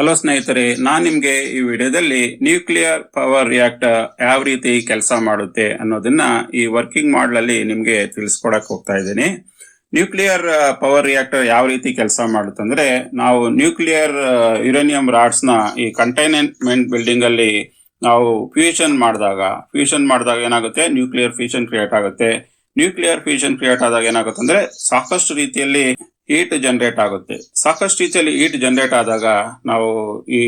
Hello ಸ್ನೇಹಿತರೆ, ನಾನ್ ನಿಮ್ಗೆ ಈ ವಿಡಿಯೋದಲ್ಲಿ ನ್ಯೂಕ್ಲಿಯರ್ ಪವರ್ ರಿಯಾಕ್ಟರ್ ಯಾವ ರೀತಿ ಕೆಲಸ ಮಾಡುತ್ತೆ ಅನ್ನೋದನ್ನ ಈ ವರ್ಕಿಂಗ್ ಮಾಡಲಲ್ಲಿ ನಿಮ್ಗೆ ತಿಳಿಸ್ಕೊಡಕ್ ಹೋಗ್ತಾ ಇದ್ದೀನಿ. ನ್ಯೂಕ್ಲಿಯರ್ ಪವರ್ ರಿಯಾಕ್ಟರ್ ಯಾವ ರೀತಿ ಕೆಲಸ ಮಾಡುತ್ತೆ ಅಂದ್ರೆ, ನಾವು ನ್ಯೂಕ್ಲಿಯರ್ ಯುರೇನಿಯಂ ರಾಡ್ಸ್ನ ಈ ಕಂಟೈನ್ಮೆಂಟ್ ಬಿಲ್ಡಿಂಗ್ ಅಲ್ಲಿ ನಾವು ಫ್ಯೂಷನ್ ಮಾಡಿದಾಗ ಫ್ಯೂಷನ್ ಮಾಡಿದಾಗ ಏನಾಗುತ್ತೆ? ನ್ಯೂಕ್ಲಿಯರ್ ಫ್ಯೂಷನ್ ಕ್ರಿಯೇಟ್ ಆಗುತ್ತೆ. ನ್ಯೂಕ್ಲಿಯರ್ ಫ್ಯೂಷನ್ ಕ್ರಿಯೇಟ್ ಆದಾಗ ಏನಾಗುತ್ತೆ ಅಂದ್ರೆ, ಸಾಕಷ್ಟು ರೀತಿಯಲ್ಲಿ ಹೀಟ್ ಜನರೇಟ್ ಆಗುತ್ತೆ. ಸಾಕಷ್ಟು ರೀತಿಯಲ್ಲಿ ಈಟ್ ಜನರೇಟ್ ಆದಾಗ ನಾವು ಈ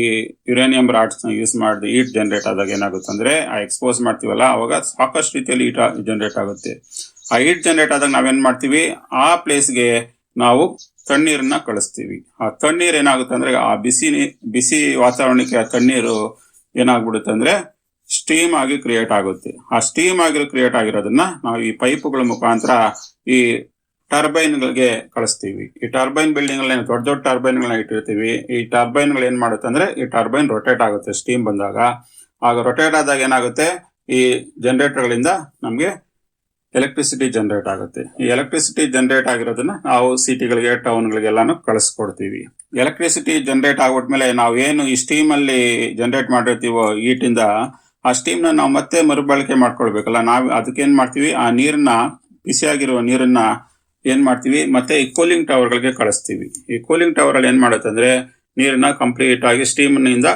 ಯುರೇನಿಯಂ ರಾಡ್ಸ್ನ ಯೂಸ್ ಮಾಡಿ ಈಟ್ ಜನರೇಟ್ ಆದಾಗ ಏನಾಗುತ್ತೆ ಅಂದ್ರೆ, ಆ ಎಕ್ಸ್ಪೋಸ್ ಮಾಡ್ತೀವಲ್ಲ, ಅವಾಗ ಸಾಕಷ್ಟು ರೀತಿಯಲ್ಲಿ ಈಟ್ ಜನರೇಟ್ ಆಗುತ್ತೆ. ಆ ಈಟ್ ಜನರೇಟ್ ಆದಾಗ ನಾವೇನ್ ಮಾಡ್ತೀವಿ? ಆ ಪ್ಲೇಸ್ಗೆ ನಾವು ತಣ್ಣೀರನ್ನ ಕಳಿಸ್ತೀವಿ. ಆ ತಣ್ಣೀರ್ ಏನಾಗುತ್ತೆ ಅಂದ್ರೆ, ಆ ಬಿಸಿ ಬಿಸಿ ವಾತಾವರಣಕ್ಕೆ ಆ ತಣ್ಣೀರು ಏನಾಗ್ಬಿಡುತ್ತೆ ಅಂದ್ರೆ ಸ್ಟೀಮ್ ಆಗಿ ಕ್ರಿಯೇಟ್ ಆಗುತ್ತೆ. ಆ ಸ್ಟೀಮ್ ಆಗಿ ಕ್ರಿಯೇಟ್ ಆಗಿರೋದನ್ನ ನಾವು ಈ ಪೈಪ್ಗಳ ಮುಖಾಂತರ ಈ ಟರ್ಬೈನ್ ಗಳಿಗೆ ಕಳಿಸ್ತೀವಿ. ಈ ಟರ್ಬೈನ್ ಬಿಲ್ಡಿಂಗ್ ಅಲ್ಲಿ ದೊಡ್ಡ ದೊಡ್ಡ ಟರ್ಬೈನ್ಗಳನ್ನ ಇಟ್ಟಿರ್ತೀವಿ. ಈ ಟರ್ಬೈನ್ಗಳು ಏನು ಮಾಡುತ್ತೆ ಅಂದ್ರೆ, ಈ ಟರ್ಬೈನ್ ರೊಟೇಟ್ ಆಗುತ್ತೆ ಸ್ಟೀಮ್ ಬಂದಾಗ. ಆಗ ರೊಟೇಟ್ ಆದಾಗ ಏನಾಗುತ್ತೆ? ಈ ಜನರೇಟರ್ ಗಳಿಂದ ನಮ್ಗೆ ಎಲೆಕ್ಟ್ರಿಸಿಟಿ ಜನರೇಟ್ ಆಗುತ್ತೆ. ಈ ಎಲೆಕ್ಟ್ರಿಸಿಟಿ ಜನರೇಟ್ ಆಗಿರೋದನ್ನ ನಾವು ಸಿಟಿಗಳಿಗೆ ಟೌನ್ ಗಳಿಗೆಲ್ಲಾನು ಕಳಿಸ್ಕೊಡ್ತೀವಿ. ಎಲೆಕ್ಟ್ರಿಸಿಟಿ ಜನರೇಟ್ ಆಗ್ಬಿಟ್ಮೇಲೆ ನಾವು ಏನು ಈ ಸ್ಟೀಮ್ ಅಲ್ಲಿ ಜನರೇಟ್ ಮಾಡಿರ್ತೀವೋ ಈಟಿಂದ, ಆ ಸ್ಟೀಮ್ನ ನಾವು ಮತ್ತೆ ಮರುಬಳಕೆ ಮಾಡ್ಕೊಳ್ಬೇಕಲ್ಲ. ನಾವು ಅದಕ್ಕೆ ಏನ್ ಮಾಡ್ತೀವಿ? ಆ ನೀರನ್ನ, ಬಿಸಿಯಾಗಿರುವ ನೀರನ್ನ ಏನ್ ಮಾಡ್ತೀವಿ? ಮತ್ತೆ ಈ ಕೂಲಿಂಗ್ ಟವರ್ ಗಳಿಗೆ ಕಳಿಸ್ತೀವಿ. ಈ ಕೂಲಿಂಗ್ ಟವರ್ ಅಲ್ಲಿ ಏನ್ ಮಾಡುತ್ತೆ ಅಂದ್ರೆ ನೀರನ್ನ ಕಂಪ್ಲೀಟ್ ಆಗಿ ಸ್ಟೀಮ್ನಿಂದ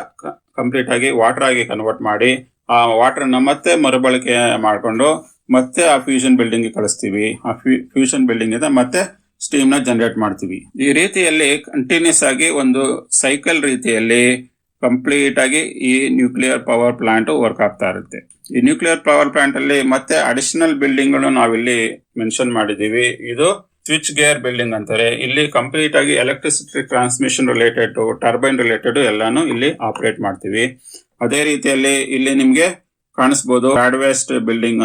ಕಂಪ್ಲೀಟ್ ಆಗಿ ವಾಟರ್ ಆಗಿ ಕನ್ವರ್ಟ್ ಮಾಡಿ, ಆ ವಾಟರ್ನ ಮತ್ತೆ ಮರುಬಳಕೆ ಮಾಡ್ಕೊಂಡು ಮತ್ತೆ ಆ ಫ್ಯೂಷನ್ ಬಿಲ್ಡಿಂಗ್ಗೆ ಕಳಿಸ್ತೀವಿ. ಆ ಫ್ಯೂಷನ್ ಬಿಲ್ಡಿಂಗ್ ಇಂದ ಮತ್ತೆ ಸ್ಟೀಮ್ನ ಜನರೇಟ್ ಮಾಡ್ತೀವಿ. ಈ ರೀತಿಯಲ್ಲಿ ಕಂಟಿನ್ಯೂಸ್ ಆಗಿ ಒಂದು ಸೈಕಲ್ ರೀತಿಯಲ್ಲಿ ಕಂಪ್ಲೀಟ್ ಆಗಿ ಈ ನ್ಯೂಕ್ಲಿಯರ್ ಪವರ್ ಪ್ಲಾಂಟ್ ವರ್ಕ್ ಆಗ್ತಾ ಇರುತ್ತೆ. ಈ ನ್ಯೂಕ್ಲಿಯರ್ ಪವರ್ ಪ್ಲಾಂಟ್ ಅಲ್ಲಿ ಮತ್ತೆ ಅಡಿಷನಲ್ ಬಿಲ್ಡಿಂಗ್ಗಳು ನಾವಿಲ್ಲಿ ಮೆನ್ಷನ್ ಮಾಡಿದೀವಿ ಇದು ಸ್ವಿಚ್ ಗೇರ್ ಬಿಲ್ಡಿಂಗ್ ಅಂತಾರೆ. ಇಲ್ಲಿ ಕಂಪ್ಲೀಟ್ ಆಗಿ electricity transmission related turbine related ಎಲ್ಲಾನು ಇಲ್ಲಿ ಆಪರೇಟ್ ಮಾಡ್ತೀವಿ. ಅದೇ ರೀತಿಯಲ್ಲಿ ಇಲ್ಲಿ ನಿಮ್ಗೆ ಕಾಣಿಸ್ಬೋದು ವೇಸ್ಟ್ ಬಿಲ್ಡಿಂಗ್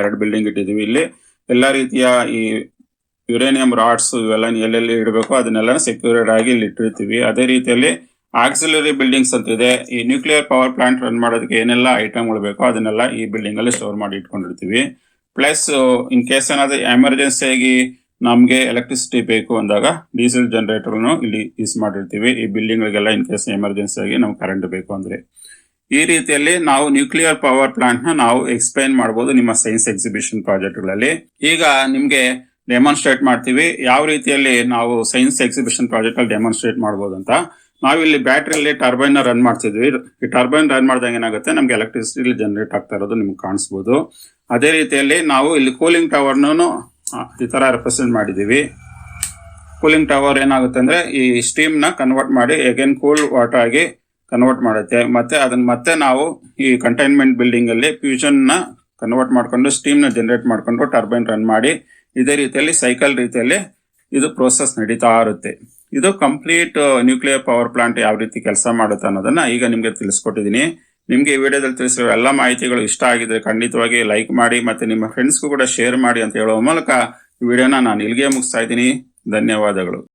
ಎರಡು ಬಿಲ್ಡಿಂಗ್ ಇಟ್ಟಿದೀವಿ ಇಲ್ಲಿ. ಎಲ್ಲಾ ರೀತಿಯ ಈ ಯುರೇನಿಯಂ ರಾಡ್ಸ್ ಇವೆಲ್ಲ ಎಲ್ಲೆಲ್ಲಿ ಇಡಬೇಕು ಅದನ್ನೆಲ್ಲ ಸೆಕ್ಯೂರ್ಡ್ ಆಗಿ ಇಲ್ಲಿ ಇಟ್ಟಿರ್ತೀವಿ. ಅದೇ ರೀತಿಯಲ್ಲಿ ಆಕ್ಸಿಲರಿ ಬಿಲ್ಡಿಂಗ್ಸ್ ಅಂತ ಇದೆ. ಈ ನ್ಯೂಕ್ಲಿಯರ್ ಪವರ್ ಪ್ಲಾಂಟ್ ರನ್ ಮಾಡೋದಕ್ಕೆ ಏನೆಲ್ಲ ಐಟಮ್ಗಳು ಬೇಕೋ ಅದನ್ನೆಲ್ಲ ಈ ಬಿಲ್ಡಿಂಗ್ ಅಲ್ಲಿ ಸ್ಟೋರ್ ಮಾಡಿ ಇಟ್ಕೊಂಡಿರ್ತೀವಿ. ಪ್ಲಸ್ ಇನ್ ಕೇಸ್ ಏನಾದ್ರೆ ಎಮರ್ಜೆನ್ಸಿ ಆಗಿ ನಮ್ಗೆ ಎಲೆಕ್ಟ್ರಿಸಿಟಿ ಬೇಕು ಅಂದಾಗ ಡೀಸೆಲ್ ಜನರೇಟರ್ ಇಲ್ಲಿ ಯೂಸ್ ಮಾಡಿರ್ತೀವಿ. ಈ ಬಿಲ್ಡಿಂಗ್ ಗಳಿಗೆಲ್ಲ ಇನ್ ಕೇಸ್ ಎಮರ್ಜೆನ್ಸಿ ಆಗಿ ನಮ್ಗೆ ಕರೆಂಟ್ ಬೇಕು ಅಂದ್ರೆ. ಈ ರೀತಿಯಲ್ಲಿ ನಾವು ನ್ಯೂಕ್ಲಿಯರ್ ಪವರ್ ಪ್ಲಾಂಟ್ನ ನಾವು ಎಕ್ಸ್ಪ್ಲೈನ್ ಮಾಡಬಹುದು ನಿಮ್ಮ ಸೈನ್ಸ್ ಎಕ್ಸಿಬಿಷನ್ ಪ್ರಾಜೆಕ್ಟ್ಗಳಲ್ಲಿ ಈಗ ನಿಮ್ಗೆ ಡೆಮಾನ್ಸ್ಟ್ರೇಟ್ ಮಾಡ್ತೀವಿ. ಯಾವ ರೀತಿಯಲ್ಲಿ ನಾವು ಸೈನ್ಸ್ ಎಕ್ಸಿಬಿಷನ್ ಪ್ರಾಜೆಕ್ಟ್ ಅಲ್ಲಿ ಡೆಮಾನ್ಸ್ಟ್ರೇಟ್ ಮಾಡಬಹುದು ಅಂತ ನಾವಿಲ್ಲಿ ಬ್ಯಾಟ್ರಿಯಲ್ಲಿ ಟರ್ಬೈನ್ ರನ್ ಮಾಡ್ತಿದ್ವಿ. ಈ ಟರ್ಬೈನ್ ರನ್ ಮಾಡಿದಾಗ ಏನಾಗುತ್ತೆ? ನಮ್ಗೆ ಎಲೆಕ್ಟ್ರಿಸಿಟಿ ಜನರೇಟ್ ಆಗ್ತಾ ಇರೋದು ನಿಮ್ಗೆ ಕಾಣಿಸ್ಬೋದು. ಅದೇ ರೀತಿಯಲ್ಲಿ ನಾವು ಇಲ್ಲಿ ಕೂಲಿಂಗ್ ಟವರ್ನೂ ಈ ಥರ ರೆಪ್ರೆಸೆಂಟ್ ಮಾಡಿದ್ದೀವಿ. ಕೂಲಿಂಗ್ ಟವರ್ ಏನಾಗುತ್ತೆ ಅಂದರೆ ಈ ಸ್ಟೀಮ್ನ ಕನ್ವರ್ಟ್ ಮಾಡಿ ಅಗೇನ್ ಕೂಲ್ ವಾಟರ್ ಆಗಿ ಕನ್ವರ್ಟ್ ಮಾಡುತ್ತೆ. ಮತ್ತೆ ಅದನ್ನ ಮತ್ತೆ ನಾವು ಈ ಕಂಟೈನ್ಮೆಂಟ್ ಬಿಲ್ಡಿಂಗ್ ಅಲ್ಲಿ ಫ್ಯೂಷನ್ನ ಕನ್ವರ್ಟ್ ಮಾಡ್ಕೊಂಡು ಸ್ಟೀಮ್ನ ಜನರೇಟ್ ಮಾಡ್ಕೊಂಡು ಟರ್ಬೈನ್ ರನ್ ಮಾಡಿ, ಇದೇ ರೀತಿಯಲ್ಲಿ ಸೈಕಲ್ ರೀತಿಯಲ್ಲಿ ಇದು ಪ್ರೋಸೆಸ್ ನಡೀತಾ ಇರುತ್ತೆ. ಇದು ಕಂಪ್ಲೀಟ್ ನ್ಯೂಕ್ಲಿಯರ್ ಪವರ್ ಪ್ಲಾಂಟ್ ಯಾವ ರೀತಿ ಕೆಲಸ ಮಾಡುತ್ತೆ ಅನ್ನೋದನ್ನ ಈಗ ನಿಮಗೆ ತಿಳಿಸ್ಕೊಟ್ಟಿದ್ದೀನಿ. ನಿಮಗೆ ಈ ವಿಡಿಯೋದಲ್ಲಿ ತಿಳಿಸಿರೋ ಎಲ್ಲ ಮಾಹಿತಿಗಳು ಇಷ್ಟ ಆಗಿದ್ರೆ ಖಂಡಿತವಾಗಿ ಲೈಕ್ ಮಾಡಿ ಮತ್ತೆ ನಿಮ್ಮ ಫ್ರೆಂಡ್ಸ್ಗೂ ಕೂಡ ಶೇರ್ ಮಾಡಿ ಅಂತ ಹೇಳುವ ಮೂಲಕ ಈ ವಿಡಿಯೋನ ನಾನು ಇಲ್ಲಿಗೆ ಮುಗಿಸ್ತಾ ಇದ್ದೀನಿ. ಧನ್ಯವಾದಗಳು.